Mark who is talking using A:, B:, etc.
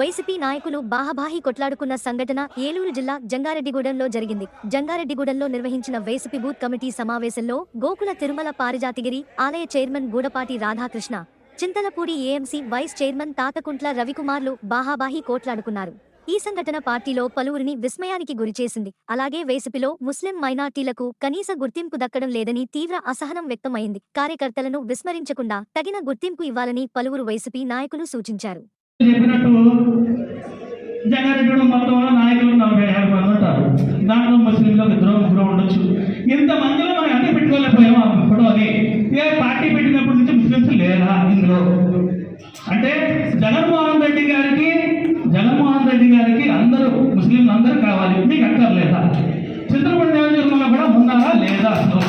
A: YCP నాయకులు బాహాబాహి కొట్లాడుకున్న సంఘటన ఏలూరు జిల్లా జంగారెడ్డిగూడెంలో జరిగింది. జంగారెడ్డిగూడెంలో నిర్వహించిన వైసీపీ బూత్ కమిటీ సమావేశంలో గోకుల తిరుమల పారిజాతిగిరి ఆలయ chairman Gudapati Radhakrishna Chintalapudi AMC vice chairman Tatakuntla రవికుమార్లు బాహాబాహి కోట్లాడుకున్నారు. ఈ సంఘటన పార్టీలో పలువురిని విస్మయానికి గురిచేసింది అలాగే వైసీపీలో ముస్లిం మైనార్టీలకు కనీస గుర్తింపు దక్కడం లేదని తీవ్ర అసహనం వ్యక్తమైంది. కార్యకర్తలను విస్మరించకుండా తగిన గుర్తింపు ఇవ్వాలని పలువురు వైసీపీ నాయకులు సూచించారు.
B: చెప్పినట్టు జగారెడ్డి మొత్తంలో నాయకులు నలభై యాభై మంది ఉంటారు దాంట్లో ముస్లింలు ఒక ఇద్దరు ముగ్గురు ఉండొచ్చు. ఇంతమందిలో మనం ఎంత పెట్టుకోలేకపోయాము అప్పుడు అది. ఏ పార్టీ పెట్టినప్పటి నుంచి ముస్లింస్ లేరా ఇందులో? అంటే జగన్మోహన్ రెడ్డి గారికి జగన్మోహన్ రెడ్డి గారికి అందరూ ముస్లింలు అందరూ కావాలి. మీకు అక్కర్లేదా? చిత్రపూడి నియోజకవర్గంలో కూడా ఉన్నారా లేదా? అసలు